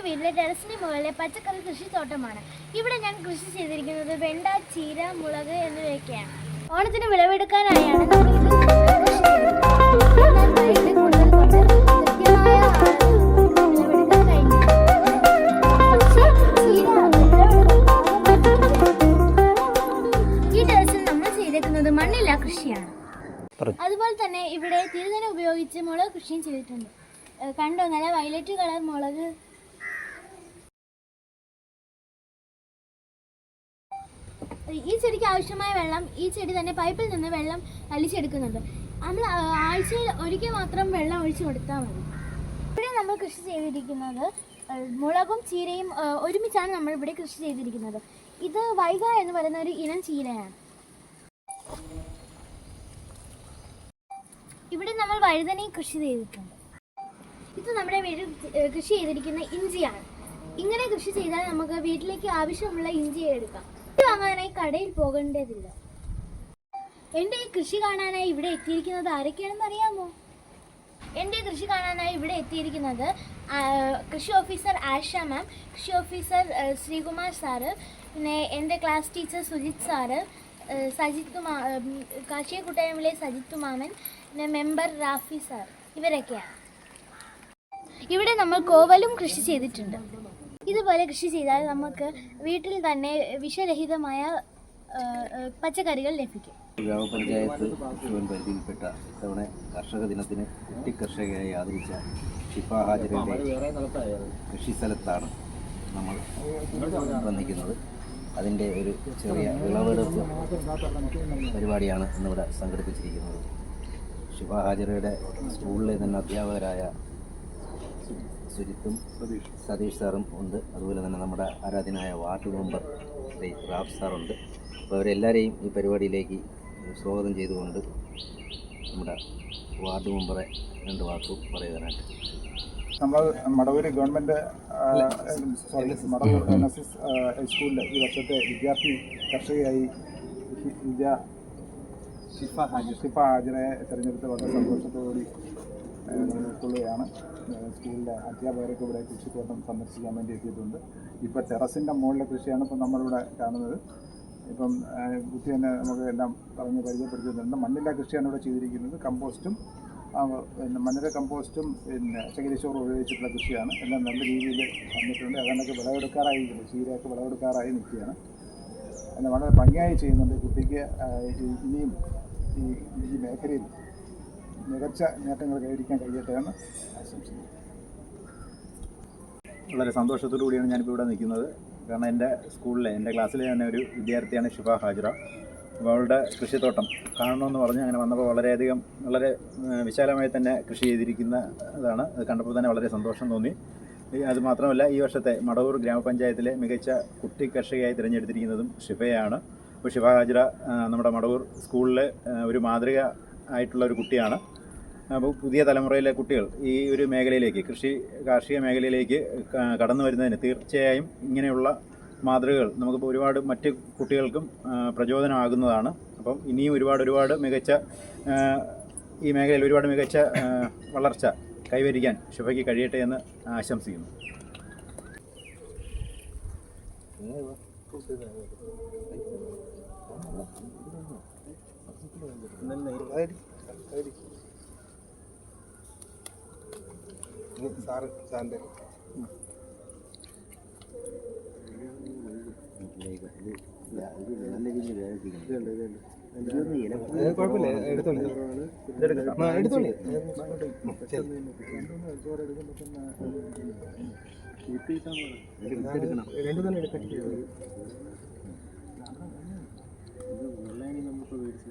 എന്റെ വീട്ടിലെ ടെറസിന് മുകളിലെ പച്ചക്കറി കൃഷിത്തോട്ടമാണ്. ഇവിടെ ഞാൻ കൃഷി ചെയ്തിരിക്കുന്നത് വെണ്ട ചീര മുളക് എന്നിവയൊക്കെയാണ്. ഓണത്തിന് വിളവെടുക്കാനായാണ് നമ്മൾ കൃഷിയാണ്. അതുപോലെ തന്നെ ഇവിടെ തിരുതന ഉപയോഗിച്ച് മുളക് കൃഷിയും ചെയ്തിട്ടുണ്ട്. കണ്ടോ? നല്ല വയലറ്റ് കളർ മുളക് ഈ ചെടിക്ക് ആവശ്യമായ വെള്ളം ഈ ചെടി തന്നെ പൈപ്പിൽ നിന്ന് വെള്ളം വലിച്ചെടുക്കുന്നുണ്ട്. നമ്മൾ ആഴ്ചയിൽ ഒരിക്കൽ മാത്രം വെള്ളം ഒഴിച്ചു കൊടുത്താൽ മതി. ഇവിടെ നമ്മൾ കൃഷി ചെയ്തിരിക്കുന്നത് മുളകും ചീരയും ഒരുമിച്ചാണ് നമ്മൾ ഇവിടെ കൃഷി ചെയ്തിരിക്കുന്നത്. ഇത് വൈഗ എന്ന് പറയുന്ന ഒരു ഇനം ചീരയാണ്. ഇവിടെ നമ്മൾ വഴുതനയും കൃഷി ചെയ്തിട്ടുണ്ട്. ഇത് നമ്മുടെ വീട് കൃഷി ചെയ്തിരിക്കുന്ന ഇഞ്ചിയാണ്. ഇങ്ങനെ കൃഷി ചെയ്താൽ നമുക്ക് വീട്ടിലേക്ക് ആവശ്യമുള്ള ഇഞ്ചി എടുക്കാം. വാങ്ങാനായി കടയിൽ പോകേണ്ടതില്ല. എന്റെ ഈ കൃഷി കാണാനായി ഇവിടെ എത്തിയിരിക്കുന്നത് ആരൊക്കെയാണെന്ന് അറിയാമോ? എന്റെ കൃഷി കാണാനായി ഇവിടെ എത്തിയിരിക്കുന്നത് കൃഷി ഓഫീസർ ആഷ മാം കൃഷി ഓഫീസർ ശ്രീകുമാർ സാറ് പിന്നെ എന്റെ class teacher Sujith sir Sajith മാ കാർഷിക കൂട്ടായ്മയിലെ മാമൻ പിന്നെ മെമ്പർ റാഫി സാർ ഇവരൊക്കെയാണ്. ഇവിടെ നമ്മൾ കോവലും കൃഷി ചെയ്തിട്ടുണ്ട്. ഇതുപോലെ കൃഷി ചെയ്താൽ നമുക്ക് വീട്ടിൽ തന്നെ വിഷരഹിതമായ പച്ചക്കറികൾ ലഭിക്കും. ഗ്രാമപഞ്ചായത്ത് മുഴുവൻ പരിധിയിൽപ്പെട്ട ഇത്തവണ കർഷക ദിനത്തിന് കുട്ടി കർഷകയായി ആദരിച്ച ഷിഫ ഹാജറിന്റെ കൃഷി സ്ഥലത്താണ് നമ്മൾ വന്നിരിക്കുന്നത്. അതിന്റെ ഒരു ചെറിയ വിളവെടുപ്പ് പരിപാടിയാണ് ഇന്നിവിടെ സംഘടിപ്പിച്ചിരിക്കുന്നത്. ഷിഫ ഹാജരയുടെ സ്കൂളിലെ തന്നെ അധ്യാപകരായ സുജിത്തും സതീഷ്. സാറും ഉണ്ട്. അതുപോലെ തന്നെ നമ്മുടെ ആരാധനായ വാർഡ് മെമ്പർ ശ്രീ റാഫ് സാറുണ്ട്. അപ്പോൾ അവരെല്ലാവരെയും ഈ പരിപാടിയിലേക്ക് സ്വാഗതം ചെയ്തുകൊണ്ട് നമ്മുടെ വാർഡ് മെമ്പറെ രണ്ട് വാക്കും പറയുവാനായിട്ട്. നമ്മൾ Madavoor government sorry Madavoor N S S ഹൈസ്കൂളിലെ ഈ വർഷത്തെ വിദ്യാർത്ഥി കർഷകയായി വിദ്യ ഷിഫ ഹാജി ഷിഫ ഹാജിനെ തിരഞ്ഞെടുത്ത് വളരെ സന്തോഷത്തോടുകൂടി ഏഹ്, സ്കൂളിലെ അധ്യാപകരൊക്കെ ഇവിടെ കൃഷിത്തോട്ടം സന്ദർശിക്കാൻ വേണ്ടി എത്തിയിട്ടുണ്ട്. ഇപ്പോൾ ടെറസിന്റെ മുകളിലെ കൃഷിയാണ് ഇപ്പോൾ നമ്മളിവിടെ കാണുന്നത്. ഇപ്പം കുട്ടി തന്നെ നമുക്ക് എല്ലാം പറഞ്ഞ് പരിചയപ്പെടുത്തുന്നുണ്ട്. മണ്ണിന്റെ കൃഷിയാണ് ഇവിടെ ചെയ്തിരിക്കുന്നത്. കമ്പോസ്റ്റും പിന്നെ മണ്ണിര കമ്പോസ്റ്റും പിന്നെ ചകിരിച്ചോറ് ഉപയോഗിച്ചിട്ടുള്ള കൃഷിയാണ്. എല്ലാം നല്ല രീതിയിൽ വന്നിട്ടുണ്ട്. അതുകൊണ്ടൊക്കെ വിളവെടുക്കാറായി ചീരയൊക്കെ വിളവെടുക്കാറായി നിൽക്കുകയാണ്. എല്ലാം വളരെ ഭംഗിയായി ചെയ്യുന്നുണ്ട്. കുട്ടിക്ക് ഇനിയും ഈ ഈ മേഖലയിൽ മികച്ച നേട്ടങ്ങൾ കൈവരിക്കാൻ കഴിയട്ടെ എന്ന് ആശംസിക്കുന്നു. വളരെ സന്തോഷത്തോടു കൂടിയാണ് ഞാനിപ്പോൾ ഇവിടെ നിൽക്കുന്നത്. കാരണം എന്റെ സ്കൂളിലെ എന്റെ ക്ലാസ്സിലെ തന്നെ ഒരു വിദ്യാർത്ഥിയാണ് ഷിഫ ഹാജിറ. അവളുടെ കൃഷിത്തോട്ടം കാണണമെന്ന് പറഞ്ഞ് അങ്ങനെ വന്നപ്പോൾ വളരെയധികം വളരെ വിശാലമായി തന്നെ കൃഷി ചെയ്തിരിക്കുന്ന ഇതാണ്. അത് കണ്ടപ്പോൾ തന്നെ വളരെ സന്തോഷം തോന്നി. അത് മാത്രമല്ല ഈ വർഷത്തെ മടവൂർ ഗ്രാമപഞ്ചായത്തിലെ മികച്ച കുട്ടി കർഷകയായി തിരഞ്ഞെടുത്തിരിക്കുന്നതും ഷിഫയാണ്. അപ്പോൾ ഷിഫ ഹാജിറ നമ്മുടെ മടവൂർ സ്കൂളിലെ ഒരു മാതൃക ആയിട്ടുള്ള ഒരു കുട്ടിയാണ്. അപ്പോൾ പുതിയ തലമുറയിലെ കുട്ടികൾ ഈ ഒരു മേഖലയിലേക്ക് കൃഷി കാർഷിക മേഖലയിലേക്ക് കടന്നു വരുന്നതിന് തീർച്ചയായും ഇങ്ങനെയുള്ള മാതൃകകൾ നമുക്ക് ഒരുപാട് മറ്റ് കുട്ടികൾക്കും പ്രചോദനമാകുന്നതാണ്. അപ്പം ഇനിയും ഒരുപാട് ഒരുപാട് മികച്ച ഈ മേഖലയിൽ ഒരുപാട് മികച്ച വളർച്ച കൈവരിക്കാൻ ശുഭയ്ക്ക് കഴിയട്ടെ എന്ന് ആശംസിക്കുന്നു. സാറ് സാറിന്റെ. കുഴപ്പമില്ല. എടുത്തോളി. എടുത്തോളി. രണ്ടു തന്നെ നമുക്ക് മേടിച്ച്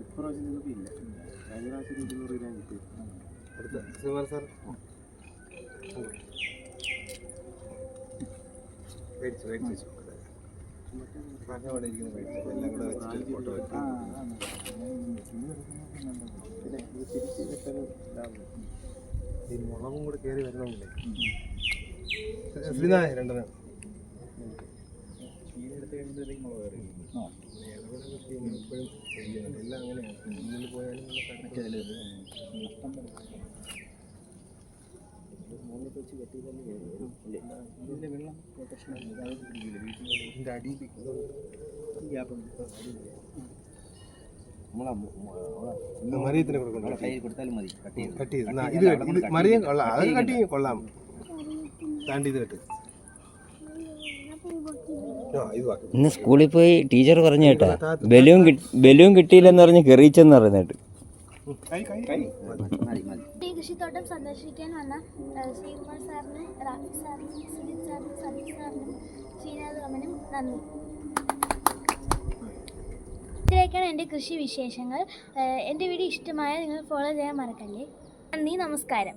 ഇപ്രാവശ്യം നിങ്ങൾക്ക് ഇല്ല കഴിഞ്ഞ പ്രാവശ്യം ഇരുന്നൂറ് രൂപ കിട്ടി അടുത്ത സാർ. മേടിച്ചു മേടിച്ചു പറഞ്ഞ പോലെ ഇരിക്കുന്ന മേടിച്ചു എല്ലാം കൂടെ വെച്ചിട്ട് ഫോട്ടോ വെച്ചു ഈ മുളകും കൂടെ കയറി വരണമില്ലേ ശ്രീനായ രണ്ടെണ്ണം. എടുത്ത് കഴിയുമ്പോഴത്തേക്കും മുളക് കയറി. എപ്പോഴും ചെയ്യുന്നുണ്ട് എല്ലാം അങ്ങനെയാണ്. മുന്നിൽ പോയാലും വരും. വെള്ളം പ്രശ്നമില്ല അത് പിടിക്കില്ല വീട്ടിൽ മറിയത്തിന് കൊടുക്കണം മറിയം കൊള്ളാം. അത് കട്ട് ചെയ്യും കൊള്ളാം. താണ്ടി ഇത് കെട്ട് ഇന്ന് സ്കൂളിൽ പോയി ടീച്ചർ പറഞ്ഞു കേട്ടാ ബലൂൺ ബലൂൺ കിട്ടിയില്ലെന്ന് പറഞ്ഞ് കെറിയിച്ചെന്ന് ഈ കൃഷിത്തോട്ടം സന്ദർശിക്കാൻ വന്ന ശ്രീകുമാർ സാറിന് റാഫി സാറിന് സുജിത് സാറിന് സതീഷ് സാറിനും ശ്രീനാഥ് റമനും നന്ദി. ഇത്രയൊക്കെയാണ് എന്റെ കൃഷി വിശേഷങ്ങൾ. എന്റെ വീഡിയോ ഇഷ്ടമായ നിങ്ങൾ ഫോളോ ചെയ്യാൻ മറക്കല്ലേ. നന്ദി നമസ്കാരം.